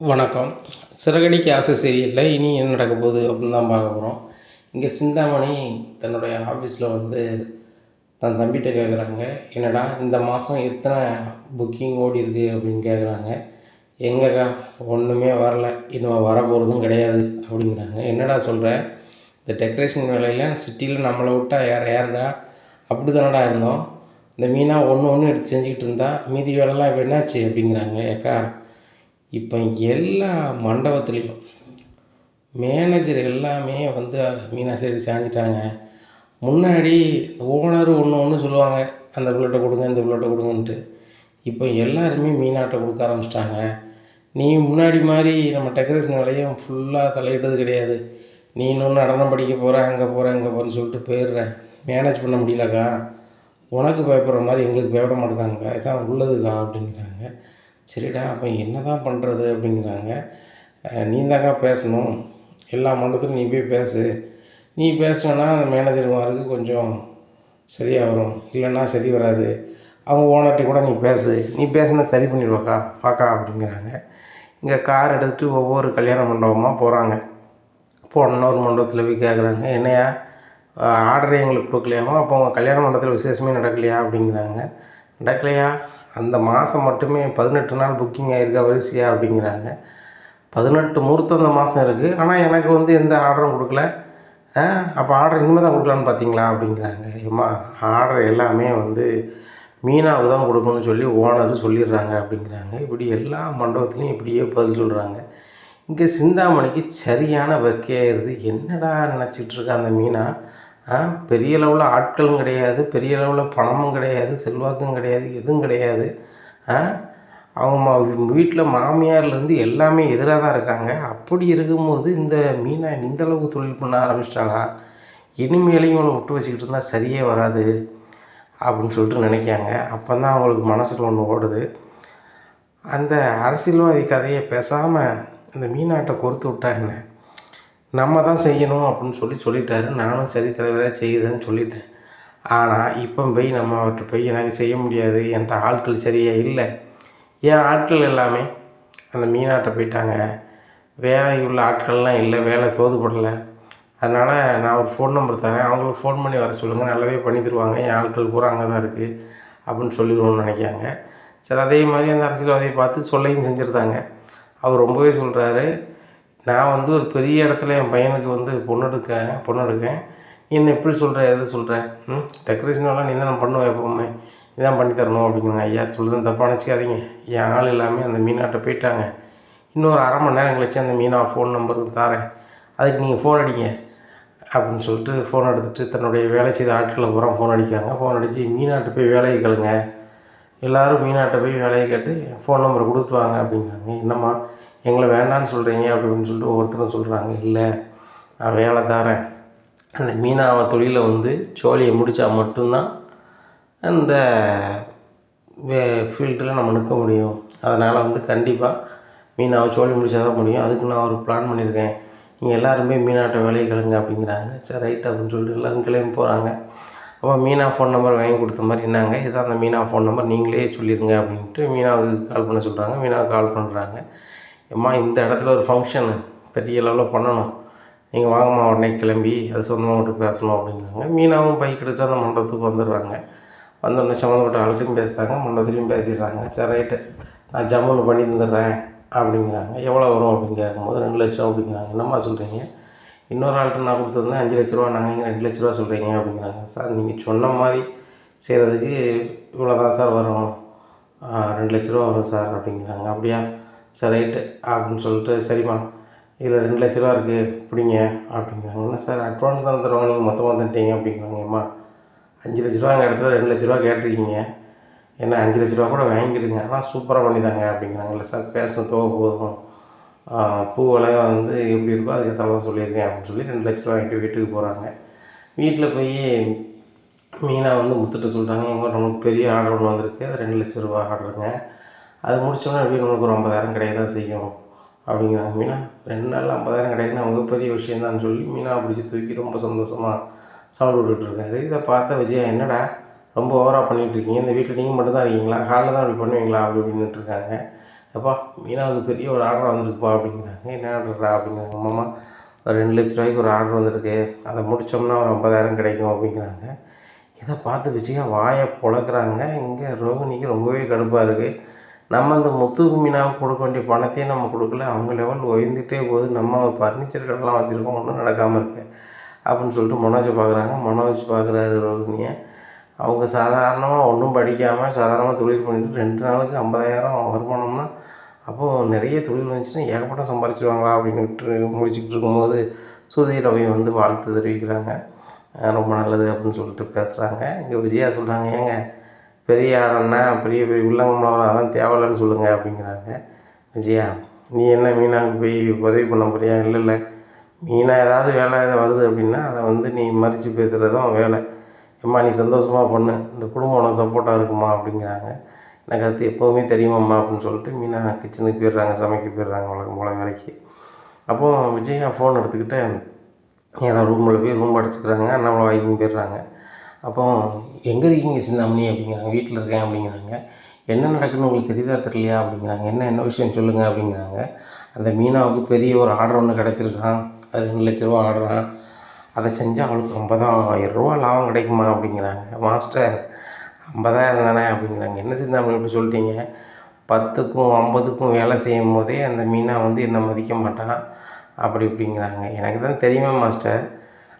வணக்கம். சிறகடிக்கு ஆசை சீரியலில். இனி என்ன நடக்க போகுது அப்படின்னு தான் பார்க்க போகிறோம் இங்கே சிந்தாமணி தன்னுடைய ஆஃபீஸில் வந்து தன் தம்பிகிட்ட கேட்குறாங்க என்னடா இந்த மாதம் எத்தனை புக்கிங் ஓடி இருக்கு அப்படின்னு கேட்குறாங்க எங்கக்கா ஒன்றுமே வரல. இன்னும் வரப்போகிறதும் கிடையாது அப்படிங்கிறாங்க. என்னடா சொல்கிற இந்த டெக்கரேஷன் வேலையில் சிட்டியில் நம்மளை விட்டா யார் யாருடா? அப்படி தானடா இருந்தோம். இந்த மீனாக ஒன்று ஒன்று எடுத்து செஞ்சுக்கிட்டு இருந்தால் மீதி வேலைலாம் இப்போ என்னாச்சு அப்படிங்கிறாங்க. ஏக்கா இப்போ எல்லா மண்டபத்துலேயும் மேனேஜர் எல்லாமே வந்து மீனா சாஞ்சிட்டாங்க. முன்னாடி ஓனர் ஒன்று ஒன்று சொல்லுவாங்க அந்த பிள்ளைகிட்ட கொடுங்க இந்த பிள்ளைகிட்ட கொடுங்கன்ட்டு. இப்போ எல்லாருமே மீனாட்டை கொடுக்க ஆரம்பிச்சிட்டாங்க. நீ முன்னாடி மாதிரி நம்ம டெக்கரேஷன் வேலையும் ஃபுல்லாக தலையிட்டது கிடையாது. நீ இன்னும் நடனம் படிக்க போகிற அங்கே போகிற இங்கே போகிறேன்னு சொல்லிட்டு போயிடுற. மேனேஜ் பண்ண முடியலக்கா. உனக்கு பயப்படுற மாதிரி எங்களுக்கு பயப்பட மாட்டாங்க இதான் உள்ளதுக்கா அப்படிங்கிறாங்க சரிடா அப்போ என்ன தான் பண்ணுறது அப்படிங்கிறாங்க. நீ தாங்க பேசணும். எல்லா மண்டபத்துக்கும் நீ போய் பேசு. நீ பேசினா அந்த மேனேஜர்மாருக்கு கொஞ்சம் சரியாக வரும் இல்லைன்னா சரி வராது. அவங்க ஓனர்கிட்ட கூட நீ பேசு. நீ பேசுனா சரி பண்ணிடுவாக்கா பாக்கா. அப்படிங்கிறாங்க. இங்கே கார் எடுத்துகிட்டு ஒவ்வொரு கல்யாண மண்டபமாக போகிறாங்க போன ஒரு மண்டபத்தில் போய் கேட்குறாங்க என்னையா ஆர்டர் எங்களுக்கு கொடுக்கலையாமோ? அப்போ உங்கள் கல்யாண மண்டபத்தில் விசேஷமே நடக்கலையா? அப்படிங்கிறாங்க. நடக்கலையா? அந்த மாதம் மட்டுமே பதினெட்டு நாள் புக்கிங் ஆகிருக்கா வரிசையாக அப்படிங்கிறாங்க. பதினெட்டு முகூர்த்தம் அந்த மாதம் இருக்குது ஆனால் எனக்கு வந்து எந்த ஆர்டரும் கொடுக்கல. ஆ அப்போ ஆர்டர் இனிமேல் தான் கொடுக்கலான்னு பார்த்தீங்களா அப்படிங்கிறாங்க. ஏம்மா ஆர்டர் எல்லாமே வந்து மீனாவுக்கு தான் கொடுக்கணும்னு சொல்லி ஓனர் சொல்லிடுறாங்க அப்படிங்கிறாங்க. இப்படி எல்லா மண்டபத்துலேயும் இப்படியே பதில் சொல்கிறாங்க இங்கே சிந்தாமணிக்கு சரியான வெக்கையாயிருது என்னடா நினச்சிட்ருக்கா அந்த மீனா? பெரிய லெவலில் ஆட்களும் கிடையாது பெரிய லெவலில் பணமும் கிடையாது செல்வாக்கும் கிடையாது எதுவும் கிடையாது. ஆ அவங்க மா வீட்டில் மாமியார்லேருந்து எல்லாமே எதிராக தான் இருக்காங்க. அப்படி இருக்கும்போது இந்த மீனா இந்த அளவுக்கு தொழில் பண்ண ஆரம்பிச்சிட்டாளா? இனிமேலையும் இவளை விட்டு வச்சுக்கிட்டு இருந்தால் சரியே வராது அப்படின்னு சொல்லிட்டு நினைக்காங்க அப்போ தான் அவங்களுக்கு மனசில் ஒன்று ஓடுது. அந்த அரசியல்வாதி கதையை பேசாமல் அந்த மீனாட்டை கொடுத்து விட்டா என்ன? நம்ம தான் செய்யணும் அப்படின்னு சொல்லி சொல்லிட்டாரு. நானும் சரி தலைவராக செய்யுதுன்னு சொல்லிட்டேன். ஆனால் இப்போ போய் நம்ம அவர்கிட்ட போய் எனக்கு செய்ய முடியாது. என்கிட்ட ஆட்கள் சரியாக இல்லை. என் ஆட்கள் எல்லாமே அந்த மீனாட்ட போயிட்டாங்க. வேலை உள்ள ஆட்கள்லாம் இல்லை. வேலை தோதுப்படலை அதனால் நான் ஒரு ஃபோன் நம்பர் தரேன். அவங்களுக்கு ஃபோன் பண்ணி வர சொல்லுங்கள் நல்லாவே பண்ணி தருவாங்க. என் ஆட்கள் பூரா அங்கே தான் இருக்குது அப்படின்னு சொல்லிடுவோம்னு நினைக்காங்க. சரி அதே மாதிரி அந்த அரசியல்வாதியை பார்த்து சொல்லையும் செஞ்சுருந்தாங்க. அவர் ரொம்பவே சொல்கிறாரு நான் வந்து ஒரு பெரிய இடத்துல என் பையனுக்கு வந்து பொண்ணு எடுக்க பொண்ணு எடுக்கேன். நீ என்ன எப்படி சொல்கிற எது சொல்கிற ம்? டெக்கரேஷனெல்லாம் நீ தான் நான் பண்ணுவேன் எப்பவுமே. நீ தான் பண்ணி தரணும் அப்படிங்கிறாங்க. ஐயா சொல்லுறது தப்பாக நினச்சிக்காதீங்க. என் ஆள் எல்லாமே அந்த மீனாட்ட போயிட்டாங்க. இன்னொரு அரை மணி நேரம் கழிச்சு அந்த மீனா ஃபோன் நம்பருக்கு தரேன். அதுக்கு நீங்கள் ஃபோன் அடிங்க அப்படின்னு சொல்லிட்டு ஃபோன் எடுத்துகிட்டு தன்னுடைய வேலை செய்த ஆட்களை பூரா ஃபோன் அடிக்காங்க ஃபோன் அடித்து மீனாட்ட போய் வேலையை கேளுங்க. எல்லோரும் மீனாட்ட போய் வேலையை கேட்டு ஃபோன் நம்பர் கொடுத்துவாங்க அப்படிங்கிறாங்க. என்னம்மா? எங்களை வேண்டான்னு சொல்கிறீங்க அப்படின்னு சொல்லிட்டு ஒவ்வொருத்தரும் சொல்கிறாங்க இல்லை நான் வேலை தரேன் அந்த மீனாவை தொழிலை வந்து சோழியை முடித்தா மட்டும்தான் அந்த வே ஃபீல்டில் நம்ம நிற்க முடியும். அதனால் வந்து கண்டிப்பாக மீனாவை சோழி முடித்தா தான் முடியும். அதுக்கு நான் ஒரு பிளான் பண்ணியிருக்கேன். நீங்கள் எல்லாருமே மீனாட்ட வேலையை கிளங்க அப்படிங்கிறாங்க. சரி ரைட் அப்படின்னு சொல்லிட்டு எல்லோரும் கிளம்பி போகிறாங்க அப்போ மீனா ஃபோன் நம்பர் வாங்கி கொடுத்த மாதிரி என்னங்க? இதான் அந்த மீனா ஃபோன் நம்பர் நீங்களே சொல்லிடுங்க அப்படின்ட்டு மீனாவுக்கு கால் பண்ண சொல்கிறாங்க மீனாவுக்கு கால் பண்ணுறாங்க அம்மா இந்த இடத்துல ஒரு ஃபங்க்ஷனு பெரிய லெவலில் பண்ணணும். நீங்கள் வாங்கம்மா உடனே கிளம்பி அது சொந்தமாக மட்டும் பேசணும் அப்படிங்கிறாங்க. மீனாவும் பைக் எடுத்து அந்த மண்டபத்துக்கு வந்துடுறாங்க. வந்தோடனே சம்மந்தப்பட்ட ஆள்கிட்டையும் பேசுகிறாங்க மண்டபத்துலையும் பேசிடுறாங்க. சரி ரைட்டு. நான் ஜம்முன்னு பண்ணி தந்துடுறேன் அப்படிங்கிறாங்க. எவ்வளோ வரும் அப்படின்னு கேட்கும்போது ரெண்டு லட்சம் அப்படிங்கிறாங்க. என்னம்மா சொல்கிறீங்க இன்னொரு ஆள்கிட்ட நான் கொடுத்துருந்தேன் அஞ்சு லட்ச ரூபா நாங்கள் இங்கே ரெண்டு லட்ச ரூபா சொல்கிறீங்க அப்படிங்கிறாங்க. சார் நீங்கள் சொன்ன மாதிரி செய்கிறதுக்கு இவ்வளோ தான் சார் வரும். ரெண்டு லட்ச ரூபா வரும் சார் அப்படிங்கிறாங்க. அப்படியா? சரி ரைட்டு. அப்படின்னு சொல்லிட்டு சரிம்மா இதில் ரெண்டு லட்ச ரூபா இருக்குது பிடிங்க அப்படிங்கிறாங்க. என்ன சார் அட்வான்ஸ் தான் தருவாங்க நீங்கள் மொத்தமாக தந்துட்டீங்க அப்படிங்கிறாங்க அம்மா. அஞ்சு லட்ச ரூபா எங்கள் இடத்துல ரெண்டு லட்ச ரூபா கேட்டிருக்கீங்க. என்ன அஞ்சு லட்ச ரூபா கூட வாங்கிக்கிடுங்க ஆனால் சூப்பராக பண்ணிதாங்க அப்படிங்கிறாங்கல்ல சார். பேசின தொகை போதும். பூ விலை வந்து எப்படி இருக்கோ அதுக்கேற்ற தான் சொல்லியிருக்கேன் அப்படின்னு சொல்லி ரெண்டு லட்ச ரூபா வாங்கிட்டு வீட்டுக்கு போகிறாங்க வீட்டில் போய் மீனா வந்து முத்துட்டு சொல்கிறாங்க எங்கள் நமக்கு பெரிய ஆர்டர் ஒன்று வந்திருக்கு அது ரெண்டு லட்ச ரூபா ஆர்டருங்க அது முடிச்சோன்னே எப்படி உங்களுக்கு ஒரு ஐம்பதாயிரம் கிடைக்க தான் செய்யும். அப்படிங்கிறாங்க. மீனா ரெண்டு நாளில் ஐம்பதாயிரம் கிடைக்குன்னா அவங்க பெரிய விஷயந்தான்னு சொல்லி மீனா பிடிச்சி தூக்கி ரொம்ப சந்தோஷமாக சவுண்ட் விட்டுட்டு இருக்காரு இதை பார்த்த விஜயா என்னடா ரொம்ப ஓவராக பண்ணிகிட்டு இருக்கீங்க இந்த வீட்டில் நீங்கள் மட்டும் தான் இருக்கீங்களா? ஹாலில் தான் அப்படி பண்ணுவீங்களா? அப்படி இப்படின்னுட்டு இருக்காங்க அப்பா மீனாவுக்கு பெரிய ஒரு ஆர்டர் வந்திருக்குப்பா அப்படிங்கிறாங்க. என்ன ஆர்டர்டா அப்படிங்கிறாங்க. மாமா ஒரு ரெண்டு லட்ச ரூபாய்க்கு ஒரு ஆர்டர் வந்திருக்கு. அதை முடித்தோம்னா ஒரு ஐம்பதாயிரம் கிடைக்கும் அப்படிங்கிறாங்க. இதை பார்த்து விஜயா வாயை பொழக்கிறாங்க இங்கே ரோகிணிக்கு ரொம்பவே கடுப்பாக இருக்குது நம்ம அந்த முத்து மீனாவுக்கு கொடுக்க வேண்டிய பணத்தையும் நம்ம கொடுக்கல. அவங்க லெவல் உயர்ந்துட்டே போகுது. நம்ம ஒரு ஃபர்னிச்சர் கடைலாம் வச்சுருக்கோம். ஒன்றும் நடக்காமல் இருக்கு. அப்படின்னு சொல்லிட்டு மனோஜை பார்க்குறாங்க. மனோஜ் பார்க்குறாரு ரோகிணியை. அவங்க சாதாரணமாக ஒன்றும் படிக்காமல் சாதாரணமாக தொழில் பண்ணிட்டு ரெண்டு நாளுக்கு ஐம்பதாயிரம் வருமானம்னா அப்போது நிறைய தொழில் வந்துச்சுன்னா ஏகப்பட்ட சம்பாரிச்சிருவாங்களா அப்படின்னுட்டு முடிச்சுக்கிட்டு இருக்கும்போது சுருதி ரவி வந்து வாழ்த்து தெரிவிக்கிறாங்க. ரொம்ப நல்லது அப்படின்னு சொல்லிட்டு பேசுகிறாங்க இங்கே விஜயா சொல்கிறாங்க ஏங்க பெரிய ஆடன்னா பெரிய பெரிய உள்ளங்கம்லாம் அதெல்லாம் தேவையில்லன்னு சொல்லுங்கள் அப்படிங்கிறாங்க. விஜயா நீ என்ன மீனாவுக்கு போய் உதவி பண்ண போறியா? இல்லை இல்லை. மீனா ஏதாவது வேலை வருது அப்படின்னா அதை வந்து நீ மறித்து பேசுகிறதும் வேலை. அம்மா நீ சந்தோஷமாக பண்ணு. இந்த குடும்பம் உனக்கு சப்போர்ட்டாக இருக்குமா? அப்படிங்கிறாங்க. எனக்கு அது எப்போவுமே தெரியுமாம்மா அப்படின்னு சொல்லிட்டு மீனா கிச்சனுக்கு போயிடுறாங்க சமைக்க போயிடுறாங்க வழக்கம் போல வேலைக்கு. அப்போது விஜயா ஃபோன் எடுத்துக்கிட்டு ஏன்னா ரூமில் போய் ரூம் அடைச்சிக்கிறாங்க அண்ணாமலை வாங்கின்னு போயிடுறாங்க. அப்போ எங்கே இருக்கீங்க சிந்தாமணி? அப்படிங்கிறாங்க. வீட்டில் இருக்கேன் அப்படிங்கிறாங்க. என்ன நடக்குன்னு உங்களுக்கு தெரியுதா தெரியலையா? அப்படிங்கிறாங்க. என்ன என்ன விஷயம் சொல்லுங்கள் அப்படிங்கிறாங்க. அந்த மீனாவுக்கு பெரிய ஒரு ஆர்டர் ஒன்று கிடச்சிருக்கான். அது ரெண்டு லட்ச ரூபா ஆர்டரான் அதை செஞ்சால் அவளுக்கு ஐம்பதாயிரம் ரூபா லாபம் கிடைக்குமா? அப்படிங்கிறாங்க. மாஸ்டர் ஐம்பதாயிரம் தானே? அப்படிங்கிறாங்க. என்ன சிந்தாமணி இப்படி சொல்லிட்டீங்க பத்துக்கும் ஐம்பதுக்கும் வேலை செய்யும் போதே அந்த மீனா வந்து என்னை மதிக்க மாட்டான். அப்படி இப்படிங்கிறாங்க. எனக்கு தான் தெரியுமே மாஸ்டர்.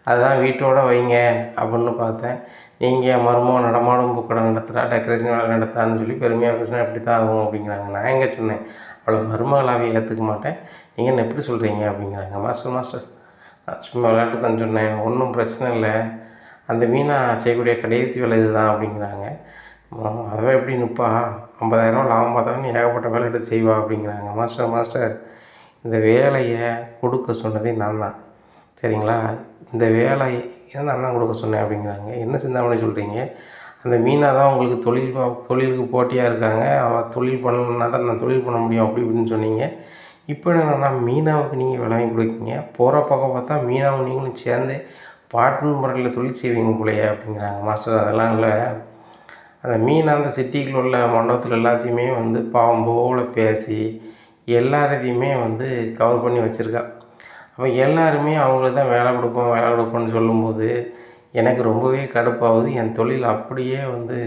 அதுதான் வீட்டோட வைங்க அப்படின்னு பார்த்தேன். நீங்கள் மருமகம் நடமாடும் பூக்கடை நடத்துகிறா டெக்கரேஷன் வேலை நடத்தான்னு சொல்லி பெருமையாக பேசினா இப்படி தான் ஆகும் அப்படிங்கிறாங்க. நான் எங்கே சொன்னேன்? அவ்வளோ மருமகளாவே ஏற்றுக்க மாட்டேன். நீங்கள் என்ன எப்படி சொல்கிறீங்க அப்படிங்கிறாங்க. மாஸ்டர் மாஸ்டர் நான் சும்மா விளையாட்டு தான் சொன்னேன். ஒன்றும் பிரச்சனை இல்லை. அந்த மீனா செய்யக்கூடிய கடைசி வேலை இதுதான் அப்படிங்கிறாங்க. ம், அதெல்லாம் எப்படி நிற்பா ஐம்பதாயிரம் லாபம் பார்த்தாலும் ஏகப்பட்ட வேலை எடுத்து செய்வா அப்படிங்கிறாங்க. மாஸ்டர் மாஸ்டர் இந்த வேலையை கொடுக்க சொன்னதே நான் தான். சரிங்களா? இந்த வேலை நான் தான் கொடுக்க சொன்னேன் அப்படிங்கிறாங்க. என்ன சிந்தாமணி சொல்கிறீங்க அந்த மீனாக தான் உங்களுக்கு தொழில் தொழிலுக்கு போட்டியாக இருக்காங்க. அவள் தொழில் பண்ணணுன்னா தான் நான் தொழில் பண்ண முடியும் அப்படி இப்படின்னு சொன்னீங்க. இப்போ என்னென்னா மீனாவுக்கு நீங்கள் விலை வாங்கி கொடுக்கீங்க. போகிற பக்கம் பார்த்தா மீனாவும் நீங்களும் சேர்ந்து பாட்டன் முறையில் தொழில் செய்வீங்க போலையே அப்படிங்கிறாங்க. மாஸ்டர் அதெல்லாம் இல்லை. அந்த மீன் அந்த சிட்டிக்குள்ள உள்ள மண்டபத்தில் எல்லாத்தையுமே வந்து பாவம் பேசி எல்லாத்தையுமே வந்து கவர் பண்ணி வச்சுருக்கா. அப்போ எல்லாருமே அவங்களுக்கு தான் வேலை கொடுப்போம் வேலை கொடுப்போம்னு சொல்லும்போது எனக்கு ரொம்பவே கடுப்பாகுது. என் தொழில் அப்படியே வந்து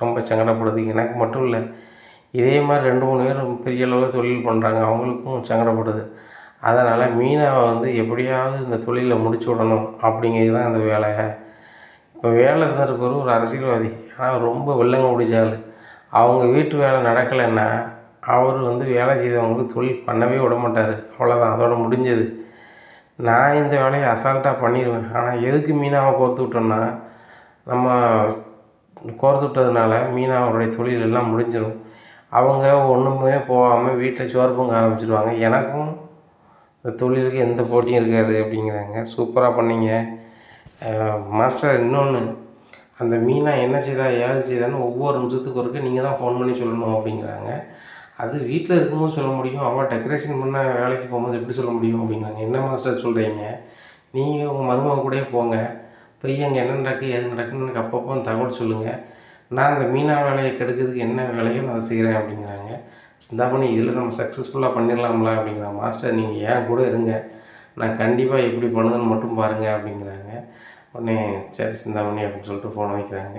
ரொம்ப சங்கடப்படுது. எனக்கு மட்டும் இல்லை இதே மாதிரி ரெண்டு மூணு பேர் பெரிய அளவில் தொழில் பண்ணுறாங்க அவங்களுக்கும் சங்கடப்படுது. அதனால் மீனாவை வந்து எப்படியாவது இந்த தொழிலை முடிச்சு விடணும் அப்படிங்கிறது தான் அந்த வேலை. இப்போ வேலை இருந்திருக்கிற ஒரு அரசியல்வாதி. ஆனால் ரொம்ப வெள்ளங்க முடிச்சாள் அவங்க வீட்டு வேலை நடக்கலைன்னா அவர் வந்து வேலை செய்தவங்களுக்கு தொழில் பண்ணவே விட மாட்டார் அவ்வளோதான் அதோட முடிஞ்சது. நான் இந்த வேலையை அசால்ட்டாக பண்ணிடுவேன். ஆனால் எதுக்கு மீனாவை கோர்த்து விட்டோன்னா நம்ம கோர்த்து விட்டதுனால மீனாவுடைய தொழில் எல்லாம் முடிஞ்சிடும் அவங்க ஒன்றுமே போகாமல் வீட்டில் சோறு பொங்க ஆரம்பிச்சிடுவாங்க எனக்கும் இந்த தொழிலுக்கு எந்த போட்டியும் இருக்காது அப்படிங்கிறாங்க. சூப்பராக பண்ணீங்க. மாஸ்டர் இன்னொன்று அந்த மீனா என்ன செய்தா ஏது செய்தான்னு ஒவ்வொரு நிமிஷத்துக்கு ஒருக்க நீங்கள் தான் ஃபோன் பண்ணி சொல்லணும் அப்படிங்கிறாங்க. அது வீட்டில் இருக்கும்போது சொல்ல முடியும். அவள் டெக்கரேஷன் பண்ண வேலைக்கு போகும்போது எப்படி சொல்ல முடியும் அப்படிங்கிறாங்க. என்ன மாஸ்டர் சொல்கிறீங்க நீங்கள் உங்கள் மருமக கூடயே போங்க. போய் அங்கே என்ன நடக்கு எது நடக்குன்னு எனக்கு அப்பப்போ தகவல் சொல்லுங்கள் நான் அந்த மீனா வேலையை கெடுக்கிறதுக்கு என்ன வேலையோ நான் அதை செய்கிறேன் அப்படிங்கிறாங்க. சிந்தாமணி இதில் நம்ம சக்ஸஸ்ஃபுல்லாக பண்ணிடலாம்ல அப்படிங்கிறாங்க மாஸ்டர் நீங்கள் ஏன் கூட இருங்க. நான் கண்டிப்பாக எப்படி பண்ணுதுன்னு மட்டும் பாருங்கள் அப்படிங்கிறாங்க. உடனே சரி சிந்தாமணி அப்படின்னு சொல்லிட்டு ஃபோன் வைக்கிறாங்க.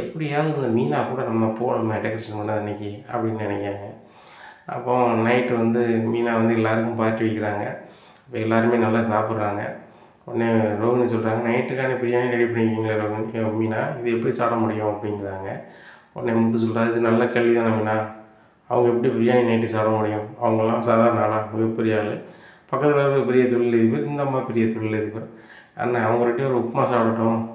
எப்படியாவது இந்த மீனா கூட நம்ம போகணுமே டெக்கரேஷன் பண்ண அன்றைக்கி அப்படின்னு நினைக்கிறாங்க. அப்போ நைட்டு வந்து மீனா வந்து எல்லாருக்கும் பார்ட்டி வைக்கிறாங்க. இப்போ எல்லாருமே நல்லா சாப்பிட்றாங்க. உடனே ரோகிணி சொல்கிறாங்க நைட்டுக்கான பிரியாணி ரெடி பண்ணிக்கிங்களே ரோகிணி? மீனா இது எப்படி சாப்பிட முடியும்? அப்படிங்கிறாங்க. உடனே முத்து சொல்கிறாரு இது நல்ல கேள்வி தானே மீனா. அவங்க எப்படி பிரியாணி நைட்டு சாப்பிட முடியும்? அவங்கெல்லாம் சாதாரண ஆளா? மிகப்பெரிய ஆள். பக்கத்தில் இருக்கிற பெரிய தொழிலதிபர் இந்த அம்மா பெரிய தொழிலதிபர் அண்ணன் அவங்க ரெண்டு ஒரு உப்புமா சாப்பிடட்டும்.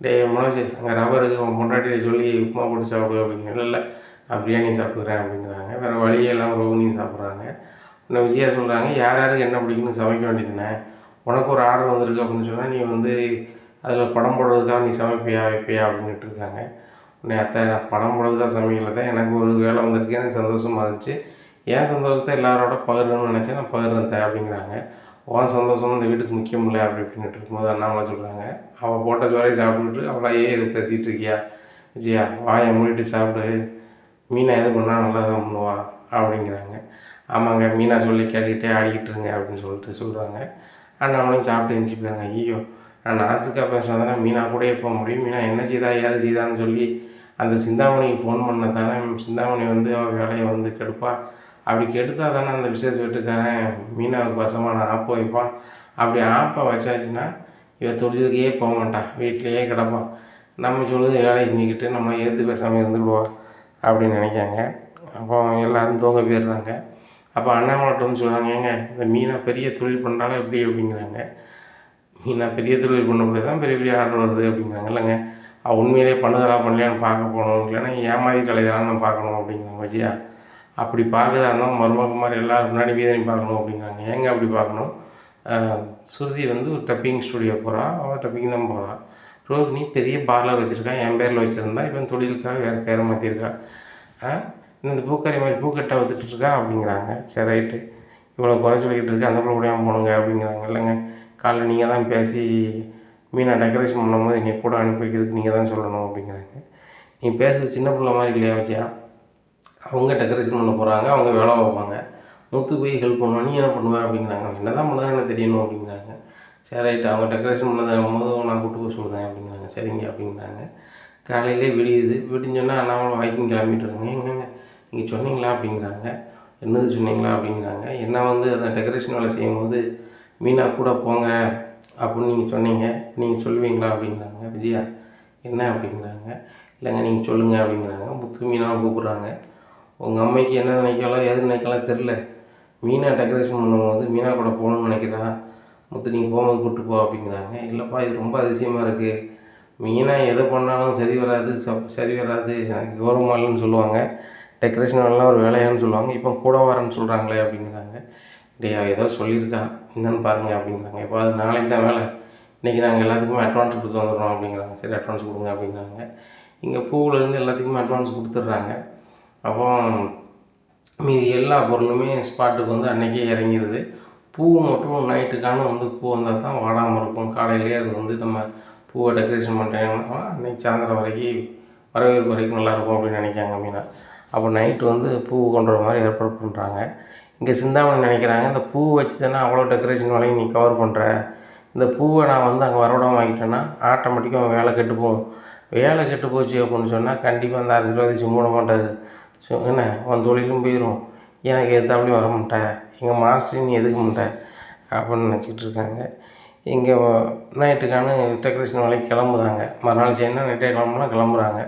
டேய் மனோஜ் அங்கே ரவர் இருக்குது உன் பொண்டாட்டியை சொல்லி உப்புமா போட்டு சாப்பிடு அப்படின்னு இல்லை நான் பிரியாணி சாப்பிட்றேன் அப்படிங்கிறாங்க. வேறு வழியே இல்லாமல் ரோகிணியும் சாப்பிட்றாங்க. இன்னும் விஜயா சொல்கிறாங்க யார் யாருக்கு என்ன பிடிக்குன்னு சமைக்க வேண்டியதுனே உனக்கு ஒரு ஆர்டர் வந்திருக்கு அப்படின்னு சொன்னால் நீ வந்து அதில் படம் போடுறதுக்காக நீ சமைப்பியா வைப்பியா? அப்படின்ட்டு இருக்காங்க உன்னை அத்தை நான் படம் போடுறதுக்காக சமைக்கல தான் எனக்கு ஒரு வேலை வந்திருக்கு. எனக்கு சந்தோஷமாக இருந்துச்சு. ஏன் சந்தோஷத்தை எல்லாரோட பகிரணும்னு நினச்சேன். நான் பகிர்றேன் தே அப்படிங்கிறாங்க. உன் சந்தோஷம் இந்த வீட்டுக்கு முக்கியம் இல்லை அப்படி இப்படின்ட்டு இருக்கும்போது அண்ணாமலை சொல்கிறாங்க அவள் போட்ட சோறையை சாப்பிட்டுட்டு ஏன் இது பேசிகிட்டு இருக்கியா? விஜயா வாயை மூடிட்டு சாப்பிடு. மீனா எது பண்ணால் நல்லா தான் பண்ணுவா அப்படிங்கிறாங்க. ஆமாங்க மீனா சொல்லி கேட்டுக்கிட்டே ஆடிக்கிட்டு இருங்க அப்படின்னு சொல்லிட்டு சொல்கிறாங்க அண்ணாமலையும் சாப்பிட்டு எழுந்துச்சி போயிறாங்க ஐயோ நான் நாசுக்காக பேசுனதானே மீனா கூடயே போக முடியும். மீனா என்ன செய்தா ஏது செய்தான்னு சொல்லி அந்த சிந்தாமணிக்கு ஃபோன் பண்ண தானே சிந்தாமணி வந்து அவள் வேலையை வந்து கெடுப்பா. அப்படி கெடுத்தால் தானே அந்த விசேஷ வீட்டுக்காரன் மீனாவுக்கு வசமான ஆப்பை வைப்பான். அப்படி ஆப்பை வச்சாச்சுன்னா இவன் தொழிலுக்கே போக மாட்டான். வீட்டிலேயே கிடப்பான். நம்ம சொல்லுது வேலையை செஞ்சுக்கிட்டு நம்மளை எதிர்த்து பேசாமல் இருந்துடுவா அப்படின்னு நினைக்காங்க. அப்போ எல்லோரும் தூங்க போயிடுறாங்க. அப்போ அண்ணாமலைட்ட வந்து சொல்லுவாங்க ஏங்க இந்த மீனா பெரிய தொழில் பண்ணுறாலும் எப்படி? அப்படிங்கிறாங்க. மீனா பெரிய தொழில் பண்ணும்போது தான் பெரிய பெரிய ஆர்டர் வருது அப்படிங்கிறாங்க. இல்லைங்க அவள் உண்மையிலேயே பண்ணுதலா பண்ணலையான்னு பார்க்க போகணும். இல்லைன்னா ஏமாதிரி கலைதலான்னு பார்க்கணும் அப்படிங்கிறாங்க. வச்சியா? அப்படி பார்க்குறதா இருந்தால் மருமக மாதிரி எல்லாரும் முன்னாடி வீதனை பார்க்கணும் அப்படிங்கிறாங்க. ஏங்க அப்படி பார்க்கணும்? ஸ்ருதி வந்து ஒரு டப்பிங் ஸ்டுடியோ போகிறான் அவள் டப்பிங் தான் போகிறான் ரோஹினி பெரிய பார்லர் வச்சுருக்கா. என் பேரில் வச்சுருந்தா இப்போ தொழிலுக்காக வேறு பேரை மாற்றிருக்கா இந்த பூக்காரி மாதிரி பூக்கட்டை வந்துட்டு இருக்கா அப்படிங்கிறாங்க. சரி ரைட்டு. இவ்வளோ குறை சொல்லிக்கிட்டு இருக்கு. அந்த பிள்ளை முடியாமல் போகணுங்க அப்படிங்கிறாங்க. இல்லைங்க. காலைல நீங்கள் தான் பேசி மீனை டெக்கரேஷன் பண்ணும்போது எங்கள் கூட அனுப்பி வைக்கிறதுக்கு நீங்கள் தான் சொல்லணும் அப்படிங்கிறாங்க. நீ பேசுறது சின்ன பிள்ளை மாதிரி இல்லையா வச்சியா அவங்க டெக்கரேஷன் பண்ண போகிறாங்க அவங்க வேலை பார்ப்பாங்க. முத்து போய் ஹெல்ப் பண்ணுவா நீ என்ன பண்ணுவேன் அப்படிங்கிறாங்க. என்ன தான் பண்ணாங்க எனக்கு தெரியணும் அப்படிங்கிறாங்க. சரி ரைட்டு அவங்க டெக்கரேஷன் பண்ணதும் போது நான் கூட்டு போய் சொல்லுதேன் அப்படிங்கிறாங்க. சரிங்க அப்படிங்கிறாங்க. காலையிலே விடியுது. விடிஞ்சோன்னா அண்ணாமலை வாக்கிங் கிளம்பிட்டு இருக்காங்க எங்கங்க? நீங்கள் சொன்னீங்களா அப்படிங்கிறாங்க. என்னது சொன்னீங்களா அப்படிங்கிறாங்க. என்ன வந்து அந்த டெக்கரேஷன் வேலை செய்யும்போது மீனா கூட போங்க அப்படின்னு நீங்கள் சொன்னீங்க. நீங்கள் சொல்லுவீங்களா அப்படிங்கிறாங்க. விஜயா என்ன அப்படிங்கிறாங்க. இல்லைங்க நீங்கள் சொல்லுங்கள் அப்படிங்கிறாங்க. முத்து மீனாவை கூப்பிட்றாங்க. உங்கள் அம்மைக்கு என்ன நினைக்கலாம் எது நினைக்கலாம் தெரில மீனா டெக்கரேஷன் பண்ணும்போது மீனா கூட போகணும்னு நினைக்கிறா. முத்து நீங்கள் போகும்போது கூப்பிட்டு போ அப்படிங்கிறாங்க. இல்லைப்பா இது ரொம்ப அதிசயமாக இருக்குது மீனா எதை பண்ணாலும் சரி வராது சப் சரி வராது. எனக்கு கௌரவமாக இல்லைன்னு சொல்லுவாங்க. டெக்கரேஷன் எல்லாம் ஒரு வேலையான்னு சொல்லுவாங்க. இப்போ கூட வரேன்னு சொல்கிறாங்களே அப்படிங்கிறாங்க. டேய் ஏதோ சொல்லியிருக்கா. என்னன்னு பாருங்க அப்படிங்கிறாங்க. இப்போ அது நாளைக்கு தான் வேலை. இன்றைக்கி நாங்கள் எல்லாத்துக்குமே அட்வான்ஸ் கொடுத்து வந்துடுறோம் அப்படிங்கிறாங்க. சரி அட்வான்ஸ் கொடுங்க அப்படிங்கிறாங்க. இங்கே பூவிலேருந்து எல்லாத்துக்குமே அட்வான்ஸ் கொடுத்துட்றாங்க. அப்போ மீதி எல்லா பொருளுமே ஸ்பாட்டுக்கு வந்து அன்றைக்கே இறங்கிடுது பூ மட்டும் நைட்டுக்கான வந்து பூ வந்தால் தான் வாடாமல் இருக்கும். காலையிலேயே அது வந்து நம்ம பூவை டெக்கரேஷன் பண்ணிட்டோம்னா அன்றைக்கி சாயந்தரம் வரைக்கும் வரவேற்பு வரைக்கும் நல்லாயிருக்கும் அப்படின்னு நினைக்காங்க அப்படின்னா அப்போ நைட்டு வந்து பூ கொண்டு வர மாதிரி ஏற்பாடு பண்ணுறாங்க இங்கே சிந்தாமணி நினைக்கிறாங்க இந்த பூ வச்சு தானே அவ்வளோ டெக்கரேஷன் வேலையும் நீ கவர் பண்ணுற இந்த பூவை நான் வந்து அங்கே வரவிடாமல் வாங்கிட்டேன்னா ஆட்டோமேட்டிக்காக அவன் வேலை கெட்டு போகும். வேலை கெட்டு போச்சு அப்படின்னு சொன்னால் கண்டிப்பாக அந்த அரசியல்வாதி சும்மா மாட்டாது ஸோ என்ன உன் தொழிலும் போயிடும் எனக்கு எதாப்படி வர மாட்டேன் எங்கள் மாஸ்டர் நீ எதுக்க மாட்டேன் அப்படின்னு நினச்சிட்டு இருக்காங்க. இங்கே நைட்டுக்கான டெக்கரேஷன் வேலைக்கு கிளம்புதாங்க மறுநாள் செய்யணும் நைட்டே கிளம்புனா கிளம்புறாங்க.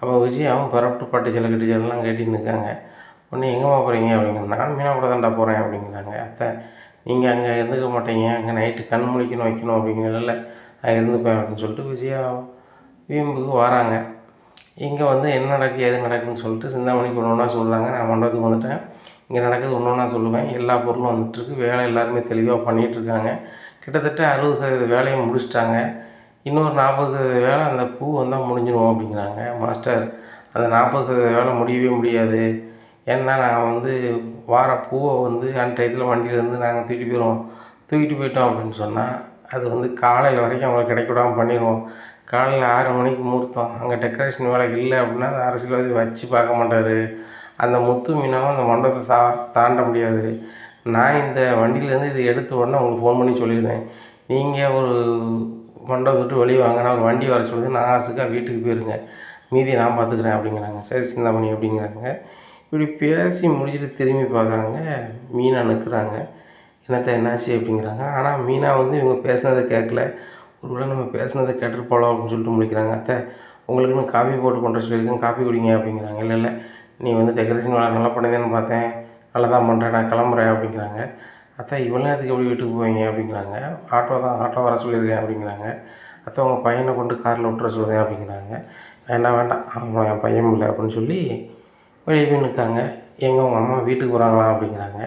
அப்போ விஜயாவும் பரப்பிட்டு பட்டு சில கட்டு செல்லாம் கட்டின்னு இருக்காங்க. உடனே எங்கேம்மா போகிறீங்க அப்படிங்க நான் மீனா கூட தான்டா போகிறேன் அப்படிங்கிறாங்க. அத்தை நீங்கள் அங்கே இருந்துக்க மாட்டீங்க. அங்கே நைட்டு கண் முழிக்கணும் வைக்கணும் அப்படிங்கிறதில்ல நான் இருந்துப்பேன் அப்படின்னு சொல்லிட்டு விஜயா வீம்புக்கு வராங்க. இங்கே வந்து என்ன நடக்குது எது நடக்குதுன்னு சொல்லிட்டு சிந்தாமணிக்கு ஒன்று ஒன்றா சொல்கிறாங்க நான் மண்டபத்துக்கு வந்துட்டேன். இங்கே நடக்குது ஒன்று ஒன்றா சொல்லுவேன். எல்லா பொருளும் வந்துட்டுருக்கு வேலை எல்லாருமே தெளிவாக பண்ணிகிட்ருக்காங்க கிட்டத்தட்ட அறுபது சதவீத வேலையை முடிச்சிட்டாங்க. இன்னொரு நாற்பது சதவீத வேலை அந்த பூ வந்தால் முடிஞ்சிடும் அப்படிங்கிறாங்க. மாஸ்டர் அந்த நாற்பது சதவீத வேலை முடியவே முடியாது. ஏன்னா நான் வந்து வார பூவை வந்து அந்த டயத்தில் வண்டியிலேருந்து நாங்கள் தூக்கிட்டு போயிடுவோம் தூக்கிட்டு போயிட்டோம் அப்படின்னு சொன்னால் அது வந்து காலையில் வரைக்கும் அவங்களுக்கு கிடைக்கூடாமல் பண்ணிடுவோம் காலையில் ஆறு மணிக்கு முகூர்த்தம் அங்கே டெக்கரேஷன் வேலை இல்லை அப்படின்னா அந்த அரசியல்வாதி வச்சு பார்க்க மாட்டார். அந்த முத்து மீனாவும் அந்த மண்டபத்தை தா தாண்ட முடியாது. நான் இந்த வண்டியிலேருந்து இதை எடுத்த உடனே உங்களுக்கு ஃபோன் பண்ணி சொல்லியிருந்தேன் நீங்கள் ஒரு மண்டபத்தை விட்டு வெளியே வாங்கினா ஒரு வண்டி வர சொல்லுது. நான் ஆசுக்காக வீட்டுக்கு போயிருங்க. மீதியை நான் பார்த்துக்கிறேன் அப்படிங்கிறாங்க. சரி சிந்தாமணி அப்படிங்கிறாங்க. இப்படி பேசி முடிச்சுட்டு திரும்பி பார்க்குறாங்க. மீனா நிற்கிறாங்க. என்னத்த என்னாச்சு அப்படிங்கிறாங்க. ஆனால் மீனா வந்து இவங்க பேசுனதை கேட்கல. ஒருவேளை நம்ம பேசுனதை கேட்டிருப்பாளோ அப்படின்னு சொல்லிட்டு முடிக்கிறாங்க. அத்தை உங்களுக்குன்னு காஃபி போட்டு கொண்டு வர சொல்லியிருக்கேன். காஃபி குடிங்க அப்படிங்கிறாங்க. இல்லை இல்லை. நீ வந்து டெக்கரேஷன் வேலை நல்லா பண்ணுதேன்னு பார்த்தேன். நல்லா தான் பண்ணுறேன் நான் கிளம்புறேன் அப்படிங்கிறாங்க. அத்தை இவ்வளோ நேரத்துக்கு எப்படி வீட்டுக்கு போவீங்க அப்படிங்கிறாங்க. ஆட்டோ தான் ஆட்டோ வர சொல்லியிருக்கேன் அப்படிங்கிறாங்க. அத்தை உங்கள் பையனை கொண்டு காரில் விட்டுற சொல்லுதேன் அப்படிங்கிறாங்க. வேண்டாம் வேண்டாம். ஆமாம் என் பையன் இல்லை அப்படின்னு சொல்லி வெளியே போய் நிற்காங்க. எங்கே உங்கள் அம்மா வீட்டுக்கு போகிறாங்களா அப்படிங்கிறாங்க.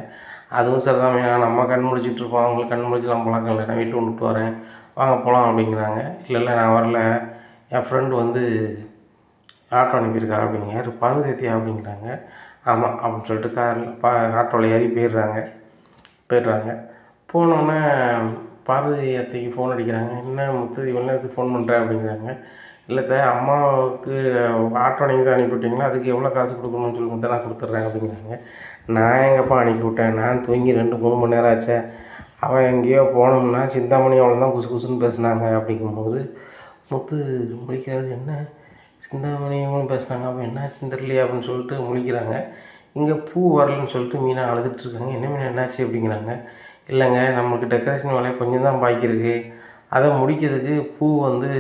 அதுவும் சரிதான். மீனா நம்ம கண் முடிச்சுட்டு இருப்போம். அவங்களுக்கு கண் முழிச்சலாம் பழக்கம் இல்லை. நான் வீட்டில் விட்டு வரேன். வாங்க போகலாம் அப்படிங்கிறாங்க. இல்லை இல்லை நான் வரல. என் ஃப்ரெண்டு வந்து ஆட்டோ அனுப்பியிருக்கா அப்படிங்க யார் பார்வதியா அப்படிங்கிறாங்க. ஆமாம் அப்படின்னு சொல்லிட்டு காரில் பா ஆட்டோவில் ஏறி போயிடுறாங்க. போயிடுறாங்க. போனோன்னே பார்வதி அத்தைக்கு ஃபோன் அடிக்கிறாங்க. என்ன முத்து இவ்வளோ நேரத்துக்கு ஃபோன் பண்ணுறேன் அப்படிங்கிறாங்க. இல்லை த அம்மாவுக்கு ஆட்டோ நீங்கள் தான் அனுப்பிவிட்டீங்களா அதுக்கு எவ்வளோ காசு கொடுக்கணும்னு சொல்லி கொடுத்தா நான் கொடுத்துட்றேன் அப்படிங்கிறாங்க. நான் எங்கப்பா அனுப்பி விட்டேன்? நான் தூங்கி ரெண்டு மூணு மணி நேரம் ஆச்சேன் அவன் எங்கேயோ போனோம்னா சிந்தாமணி அவ்வளோ தான் குசு குசுன்னு பேசுனாங்க அப்படிங்கும்போது முத்து முழிக்கிறாரு என்ன? சிந்தாமணியும் பேசுனாங்க அப்போ என்னாச்சுன்னு தெரியலையே அப்படின்னு சொல்லிட்டு முழிக்கிறாங்க. இங்கே பூ வரலன்னு சொல்லிட்டு மீனா அழுதுட்டுருக்காங்க என்ன மீன் என்னாச்சு? அப்படிங்கிறாங்க. இல்லைங்க நம்மளுக்கு டெக்கரேஷன் வேலையை கொஞ்சம் தான் பாக்கியிருக்கு அதை முடிக்கிறதுக்கு பூ வந்து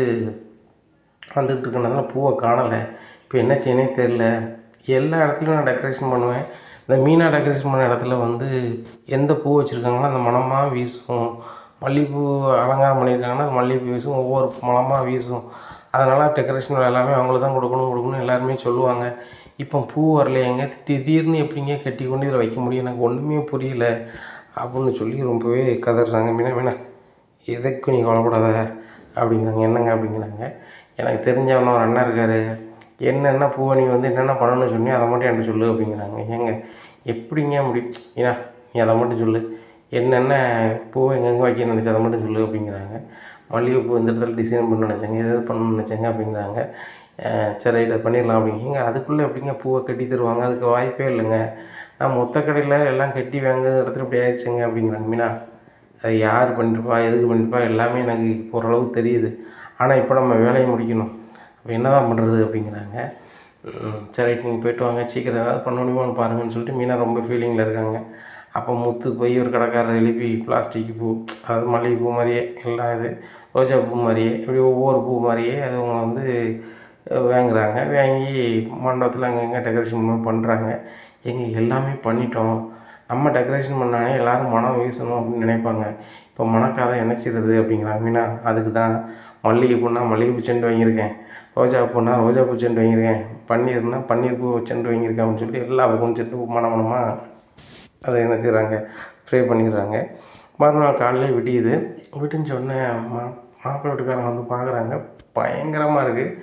வந்துட்டு இருக்கனால பூவை காணலை. இப்போ என்ன செய்யனே தெரில எல்லா இடத்துலையும் நான் டெக்கரேஷன் பண்ணுவேன். இந்த மீனா டெக்கரேஷன் பண்ண இடத்துல வந்து எந்த பூ வச்சுருக்காங்களோ அந்த மணமாக வீசும். மல்லிகைப்பூ அலங்காரம் பண்ணியிருக்காங்கன்னா அந்த மல்லிகைப்பூ வீசும் ஒவ்வொரு மணமாக வீசும். அதனால் டெக்கரேஷன் வேலை எல்லாமே அவங்களுக்கு தான் கொடுக்கணும் கொடுக்கணும் எல்லாருமே சொல்லுவாங்க. இப்போ பூ வரலையேங்க திடீர்னு எப்படிங்க கட்டி கொண்டு இதில் வைக்க முடியும்? எனக்கு ஒன்றுமே புரியல அப்படின்னு சொல்லி ரொம்பவே கதறாங்க. மீனா மீனா எதுக்கு நீ கவலைப்படாத? அப்படிங்கிறாங்க. என்னங்க அப்படிங்கிறாங்க. எனக்கு தெரிஞ்சவன ஒரு அண்ணன் இருக்கார். என்னென்ன பூவை நீ வந்து என்னென்ன பண்ணணும்னு சொன்னியோ அதை மட்டும் என்கிட்ட சொல்லு அப்படிங்கிறாங்க. ஏங்க எப்படிங்க முடியும் ஏன்னா நீ அதை மட்டும் சொல்லு. என்னென்ன பூவை எங்கெங்கே வைக்க நினச்சி அதை மட்டும் சொல்லு அப்படிங்கிறாங்க. மல்லிகைப்பூ இந்த இடத்துல டிசைன் பண்ண நினச்சேங்க எது பண்ணணும்னு நினச்சேங்க அப்படிங்கிறாங்க. சரி ரைட் பண்ணிடலாம் அப்படிங்க அதுக்குள்ளே எப்படிங்க பூவை கட்டி தருவாங்க? அதுக்கு வாய்ப்பே இல்லைங்க. நான் மொத்த கடையில் எல்லாம் கட்டி வாங்க இடத்துல இப்படி ஆயிடுச்சுங்க அப்படிங்கிறாங்க. மீனா அது யார் பண்ணிருப்பா? எதுக்கு பண்ணிருப்பா? எல்லாமே எனக்கு ஓரளவுக்கு தெரியுது. ஆனால் இப்போ நம்ம வேலையை முடிக்கணும். அப்போ என்ன தான் பண்ணுறது அப்படிங்கிறாங்க சரி நீங்கள் போய்ட்டு வாங்க சீக்கிரம் ஏதாவது பண்ண முடியுமான்னு பாருங்கன்னு சொல்லிட்டு மீனா ரொம்ப ஃபீலிங்கில் இருக்காங்க. அப்போ முத்து போய் ஒரு கடைக்காரர் எழுப்பி பிளாஸ்டிக் பூ அதாவது மல்லிகை பூ மாதிரியே எல்லாம் இது ரோஜா பூ மாதிரியே இப்படி ஒவ்வொரு பூ மாதிரியே அது அவங்க வந்து வாங்குறாங்க. வாங்கி மண்டபத்தில் அங்கங்கே டெக்கரேஷன் பண்ணுறாங்க எங்கே எல்லாமே பண்ணிட்டோம். நம்ம டெக்கரேஷன் பண்ணாலே எல்லோரும் மனம் வீசணும் அப்படின்னு நினைப்பாங்க. இப்போ மணக்காதை என்ன செய்கிறது அப்படிங்கிறாங்க. மீனா அதுக்கு தான் மல்லிகை பூனா மல்லிகை பூ செண்டு வாங்கியிருக்கேன். ரோஜா பூனா ரோஜா பூ செண்டு வாங்கியிருக்கேன். பன்னீர்னா பன்னீர் பூ செண்டு வாங்கியிருக்கேன் அப்படின்னு சொல்லிட்டு எல்லா வகையும் செண்டு மன மனமாக அதை என்ன செய்கிறாங்க ப்ரே பண்ணிடுறாங்க. மறுநாள் காலையில் விடியுது. விடிஞ்ச உடனே மா மாப்பிள்ளை வீட்டுக்காரங்க வந்து பார்க்குறாங்க. பயங்கரமாக இருக்குது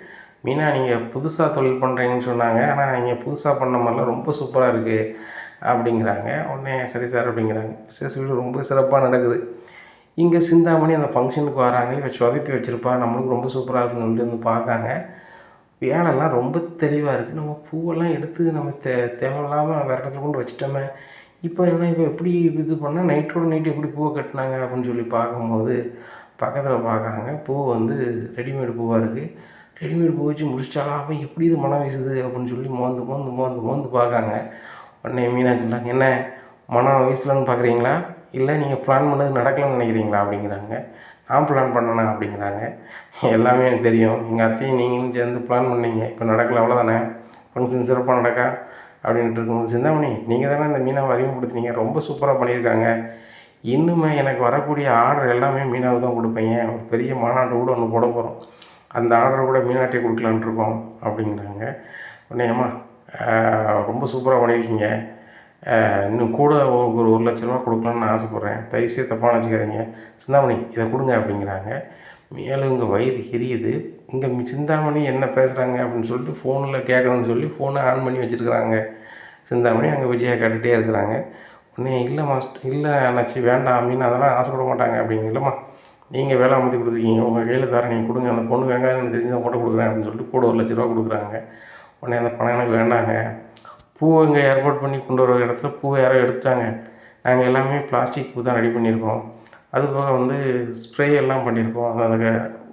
மீனா நீங்கள் புதுசாக தொழில் பண்ணுறீங்கன்னு சொன்னாங்க. ஆனால் நீங்கள் புதுசாக பண்ண மாதிரிலாம் ரொம்ப சூப்பராக இருக்குது அப்படிங்கிறாங்க. உடனே சரி சார் அப்படிங்கிறாங்க. சரி ரொம்ப சிறப்பாக நடக்குது. இங்கே சிந்தாமணி அந்த ஃபங்க்ஷனுக்கு வராங்க. இவ சொதப்பி வச்சுருப்பா. நம்மளுக்கு ரொம்ப சூப்பராக இருக்குன்னு சொல்லிட்டு வந்து பார்க்காங்க. வேலைலாம் ரொம்ப தெளிவாக இருக்குது நம்ம பூவெல்லாம் எடுத்து நம்ம தே தேவையில்லாமல் வேறு இடத்துல கொண்டு வச்சிட்டோமே. இப்போ என்ன இப்போ எப்படி இது பண்ணால் நைட்டோட நைட்டு எப்படி பூவை கட்டினாங்க அப்படின்னு சொல்லி பார்க்கும்போது பக்கத்தில் பார்க்குறாங்க. பூ வந்து ரெடிமேடு பூவாக இருக்குது ரெடிமேட் பூ வச்சு முடிச்சிட்டாலாம் அப்போ எப்படி இது மனம் வீசுது அப்படின்னு சொல்லி மோந்து மோந்து மோந்து மோந்து பார்க்காங்க. உடனே மீனா சொன்னாங்க என்ன? மனம் வீசலன்னு பார்க்குறீங்களா? இல்லை நீங்கள் பிளான் பண்ணது நடக்கலன்னு நினைக்கிறீங்களா அப்படிங்கிறாங்க. நான் பிளான் பண்ணேன் அப்படிங்கிறாங்க. எல்லாமே எனக்கு தெரியும். எங்கள் அத்தையும் நீங்களும் சேர்ந்து பிளான் பண்ணீங்க. இப்போ நடக்கல அவ்வளோதானே ஃபங்க்ஷன் சிறப்பாக நடக்கா? அப்படின்ட்டு இருக்கும்போது சிந்தாமணி நீங்கள் தானே இந்த மீனாவை அறிமுகப்படுத்தினீங்க. ரொம்ப சூப்பராக பண்ணியிருக்காங்க. இன்னுமே எனக்கு வரக்கூடிய ஆர்டர் எல்லாமே மீனாவுக்கு தான் கொடுப்பீங்க ஒரு பெரிய மாநாடு கூட ஒன்று போட போகிறோம் அந்த ஆர்டரை கூட மீனாட்டே கொடுக்கலான்ட்ருக்கோம் அப்படிங்கிறாங்க. உடனே அம்மா ரொம்ப சூப்பராக பண்ணியிருக்கீங்க. இன்னும் கூட ஒரு ஒரு லட்ச ரூபா கொடுக்கலான்னு ஆசைப்பட்றேன். தயவுசெய்து தப்பாக வச்சுக்கிறீங்க சிந்தாமணி இதை கொடுங்க அப்படிங்கிறாங்க. மேலும் இங்கே வயிறு எரியுது. இங்கே சிந்தாமணி என்ன பேசுகிறாங்க அப்படின்னு சொல்லிட்டு ஃபோனில் கேட்கணும்னு சொல்லி ஃபோனை ஆன் பண்ணி வச்சுருக்குறாங்க. சிந்தாமணி அங்கே விஜயா கேட்டுகிட்டே இருக்கிறாங்க. உடனே இல்லை மாஸ்டர் இல்லை அண்ணாச்சி வேண்டாம் அப்படின்னு அதெல்லாம் ஆசைப்பட மாட்டாங்க. அப்படிங்க இல்லைம்மா. நீங்கள் வேலை அமைத்து கொடுத்துருக்கீங்க. உங்கள் கையில் தரேன் நீங்கள் கொடுங்க. அந்த பொண்ணு வெங்காயம் தெரிஞ்சு தான் போட்டு கொடுக்குறேன் அப்படின்னு சொல்லிட்டு கூட ஒரு லட்ச ரூபா கொடுக்குறாங்க. உடனே அந்த பணம் எனக்கு வேண்டாங்க. பூவை இங்கே ஏற்பாடு பண்ணி கொண்டு வர இடத்துல பூவை யாரோ எடுத்துட்டாங்க நாங்கள் எல்லாமே பிளாஸ்டிக் பூ தான் ரெடி பண்ணியிருக்கோம். அது போக வந்து ஸ்ப்ரே எல்லாம் பண்ணியிருக்கோம். அது அதுக்கு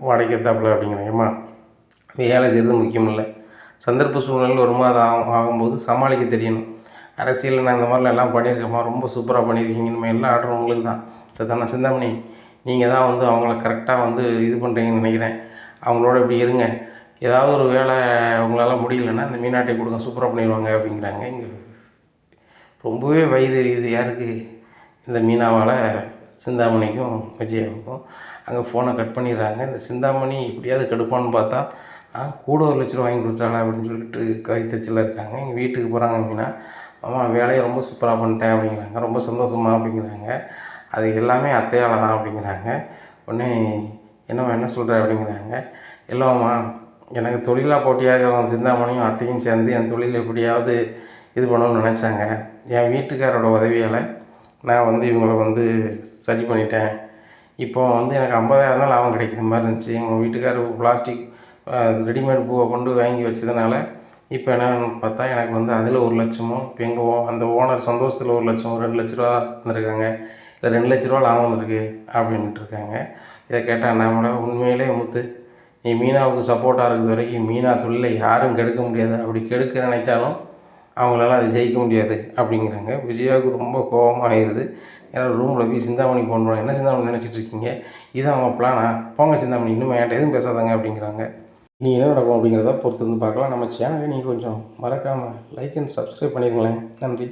வாடகைக்கு ஏற்றாப்புல அப்படிங்கிறாங்கம்மா வேலை செய்கிறது முக்கியம் இல்லை சந்தர்ப்ப சூழ்நிலையில் ஒரு மாதம் ஆகும் ஆகும்போது சமாளிக்க தெரியணும். அரசியலில் நான் இந்த மாதிரிலாம் எல்லாம் பண்ணியிருக்கேம்மா. ரொம்ப சூப்பராக பண்ணியிருக்கீங்கன்னு எல்லா ஆர்டரும் உங்களுக்கு தான். சத்தான தானே சிந்தாமணி? நீங்கள் தான் வந்து அவங்கள கரெக்டாக வந்து இது பண்ணுறீங்கன்னு நினைக்கிறேன். அவங்களோட இப்படி இருங்க. ஏதாவது ஒரு வேலை உங்களால் முடியலன்னா இந்த மீனாட்டை கொடுங்க சூப்பராக பண்ணிடுவாங்க அப்படிங்கிறாங்க. இங்கே ரொம்பவே வயிறு இது யாருக்கு? இந்த மீனாவால் சிந்தாமணிக்கும் விஜயாவுக்கும். அங்கே ஃபோனை கட் பண்ணிடுறாங்க. இந்த சிந்தாமணி எப்படியாவது கெடுப்பான்னு பார்த்தா ஆ கூட ஒரு லட்ச ரூபா வாங்கி கொடுத்தாளா அப்படின்னு சொல்லிட்டு கைத்தச்சில் இருக்காங்க. எங்கள் வீட்டுக்கு போகிறாங்க அப்படின்னா அம்மா வேலையை ரொம்ப சூப்பராக பண்ணிட்டேன் அப்படிங்கிறாங்க. ரொம்ப சந்தோஷமா அப்படிங்கிறாங்க. அது எல்லாமே அத்தையால் தான் அப்படிங்கிறாங்க. உடனே என்னம்மா என்ன சொல்கிற அப்படிங்கிறாங்க. இல்லைம்மா எனக்கு தொழிலாக போட்டியாக சிந்தாமணியும் அத்தையும் சேர்ந்து என் தொழில் எப்படியாவது இது பண்ணணும்னு நினச்சாங்க. என் வீட்டுக்காரோட உதவியால் நான் வந்து இவங்கள வந்து சரி பண்ணிட்டேன். இப்போ வந்து எனக்கு ஐம்பதாயிரம் தான் லாபம் கிடைக்கிற மாதிரி இருந்துச்சு. எங்கள் வீட்டுக்காரர் பிளாஸ்டிக் ரெடிமேட் பூவை கொண்டு வாங்கி வச்சதுனால இப்போ என்னன்னு பார்த்தா எனக்கு வந்து அதில் ஒரு லட்சமும் இப்போ எங்கள் ஓ அந்த ஓனர் சந்தோஷத்தில் ஒரு லட்சம் ரெண்டு லட்ச ரூபா தந்திருக்காங்க. இல்லை ரெண்டு லட்ச ரூபா லாபம் வந்திருக்கு அப்படின்ட்டு இருக்காங்க. இதை கேட்டால் நம்மள உண்மையிலே முத்து நீ மீனாவுக்கு சப்போர்ட்டாக இருக்கிற வரைக்கும் மீனா தொழிலை யாரும் கெடுக்க முடியாது. அப்படி கெடுக்க நினைச்சாலும் அவங்களால அதை ஜெயிக்க முடியாது அப்படிங்கிறாங்க. விஜயாவுக்கு ரொம்ப கோபமாகிடுது ஏன்னா ரூமில் போய் சிந்தாமணி போன்றோம் என்ன சிந்தாமணி நினச்சிட்டு இருக்கீங்க? இது அவங்க பிளானா போங்க சிந்தாமணி. இன்னும் என்கிட்ட எதுவும் பேசாதாங்க அப்படிங்கிறாங்க. நீ என்ன நடக்கும் அப்படிங்கிறத பொறுத்து வந்து பார்க்கலாம். நம்ம சேனலை நீங்கள் கொஞ்சம் மறக்காமல் லைக் அண்ட் சப்ஸ்கிரைப் பண்ணிடுங்களேன் நன்றி.